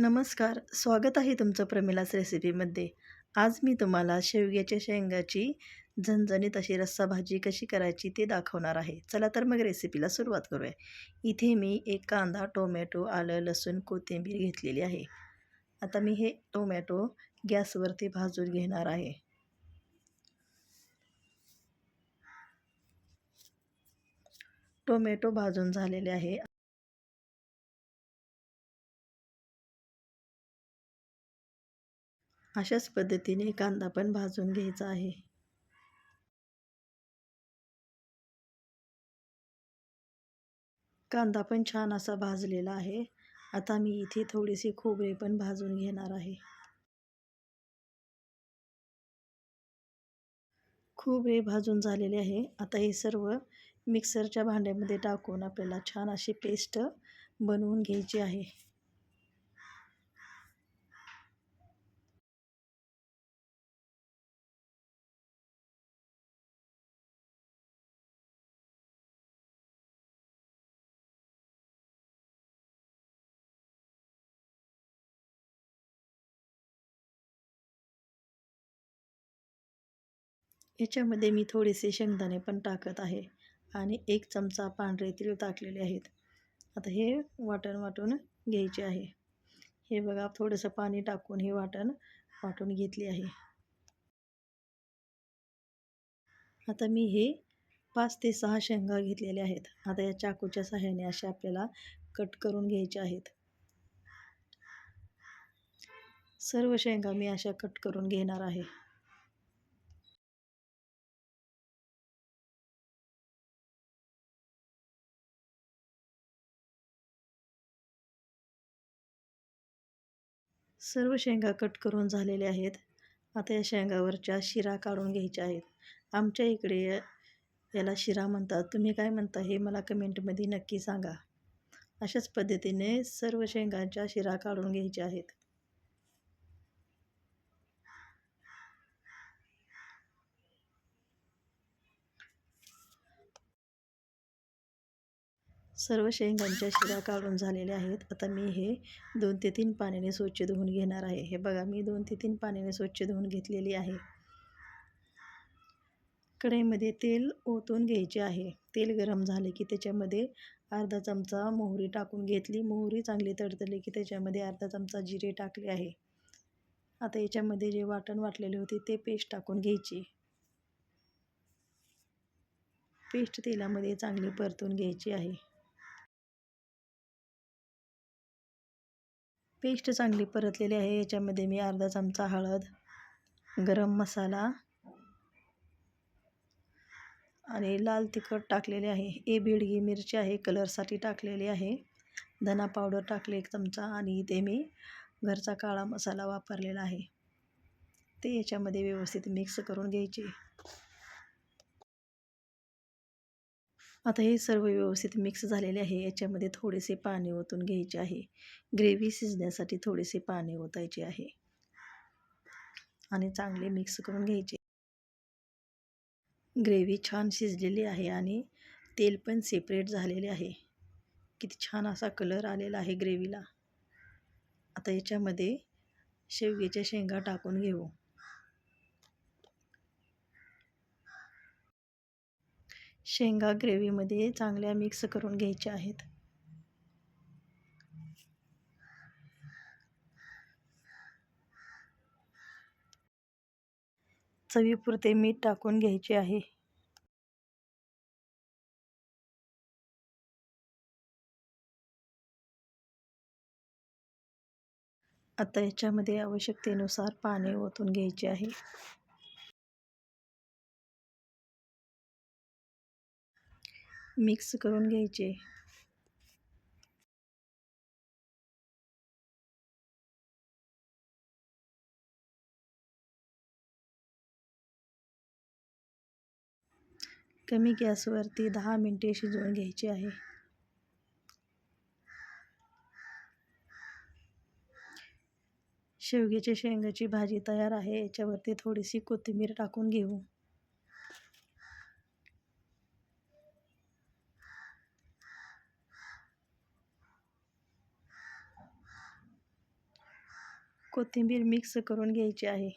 नमस्कार स्वागत आहे तुमचं प्रमिलास रेसिपीमध्ये. आज मी तुम्हाला शेवग्याच्या शेंगाची झणझणीत अशी रस्सा भाजी कशी करायची ते दाखवणार आहे. चला तर मग रेसिपीला सुरुवात करूया. इथे मी एक कांदा टोमॅटो आलं लसूण कोथिंबीर घेतलेली आहे. आता मी हे टोमॅटो गॅसवरती भाजून घेणार आहे. टोमॅटो भाजून झालेले आहे. अशाच पद्धतीने कांदा पण भाजून घ्यायचा आहे. कांदा पण छान असा भाजलेला आहे. आता मी इथे थोडीशी खोबरे पण भाजून घेणार आहे. खोबरे भाजून झालेले आहे. आता हे सर्व मिक्सरच्या भांड्यामध्ये टाकून आपल्याला छान अशी पेस्ट बनवून घ्यायची आहे. याच्यामध्ये मी थोडेसे शेंगदाणे पण टाकत आहे आणि एक चमचा पांढरे तीळ टाकलेले आहेत. आता हे वाटण वाटून घ्यायचे आहे. हे बघा थोडंसं पाणी टाकून हे वाटण वाटून घेतले आहे. आता मी हे पाच ते सहा शेंगा घेतलेल्या आहेत. आता या चाकूच्या सहाय्याने असे आपल्याला कट करून घ्यायचे आहेत. सर्व शेंगा मी अशा कट करून घेणार आहे. सर्व शेंगा कट करून झालेल्या आहेत. आता या शेंगावरच्या शिरा काढून घ्यायच्या आहेत. आमच्या इकडे याला शिरा म्हणतात. तुम्ही काय म्हणता हे मला कमेंटमध्ये नक्की सांगा. अशाच पद्धतीने सर्व शेंगांच्या शिरा काढून घ्यायच्या आहेत. सर्व शेंगांच्या शिरा काढून झालेल्या आहेत. आता मी हे दोन ते तीन पाण्याने स्वच्छ धुवून घेणार आहे. हे बघा मी दोन ते तीन पाण्याने स्वच्छ धुवून घेतलेली आहे. कढईमध्ये तेल ओतून घ्यायचे आहे. तेल गरम झाले की त्याच्यामध्ये अर्धा चमचा मोहरी टाकून घेतली. मोहरी चांगली तडतडली की त्याच्यामध्ये अर्धा चमचा जिरे टाकले आहे. आता याच्यामध्ये जे वाटण वाटलेले होते ते पेस्ट टाकून घ्यायची. पेस्ट तेलामध्ये चांगली परतून घ्यायची आहे. पेस्ट चांगली परतलेली आहे. याच्यामध्ये मी अर्धा चमचा हळद गरम मसाला आणि लाल तिखट टाकलेले आहे. ए बेडगी मिरची आहे कलरसाठी टाकलेली आहे. धना पावडर टाकले एक चमचा आणि इथे मी घरचा काळा मसाला वापरलेला आहे. ते याच्यामध्ये व्यवस्थित मिक्स करून घ्यायचे. आता हे सर्व व्यवस्थित मिक्स झालेले आहे. याच्यामध्ये थोडेसे पाणी ओतून घ्यायचे आहे. ग्रेव्ही शिजण्यासाठी थोडेसे पाणी ओतायचे आहे. आणि चांगले मिक्स करून घ्यायचे. ग्रेव्ही छान शिजलेली आहे आणि तेल पण सेपरेट झालेले आहे. किती छान असा कलर आलेला आहे ग्रेव्हीला आता याच्यामध्ये शेवग्याच्या शेंगा टाकून घेऊ. शेंगा ग्रेव्हीमध्ये चांगल्या मिक्स करून घ्यायच्या आहेत. चवीपुरते मीठ टाकून घ्यायचे आहे. आता याच्यामध्ये आवश्यकतेनुसार पाणी ओतून घ्यायचे आहे. मिक्स करून घ्यायचे. कमी गॅसवरती दहा मिनटे शिजवून घ्यायचे आहे. शेवग्याच्या शेंगाची भाजी तयार आहे. याच्यावरती थोडीशी कोथिंबीर टाकून घेऊ. कोथिंबीर मिक्स करून घ्यायची आहे.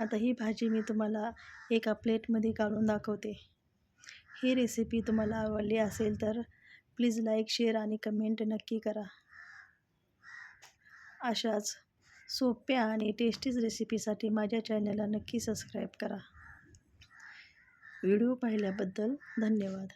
आता ही भाजी मी तुम्हाला एका प्लेटमध्ये काढून दाखवते. ही रेसिपी तुम्हाला आवडली असेल तर प्लीज लाईक शेअर आणि कमेंट नक्की करा. अशाच सोप्या आणि टेस्टीज रेसिपीसाठी माझ्या चॅनलला नक्की सबस्क्राईब करा. व्हिडिओ पाहिल्याबद्दल धन्यवाद.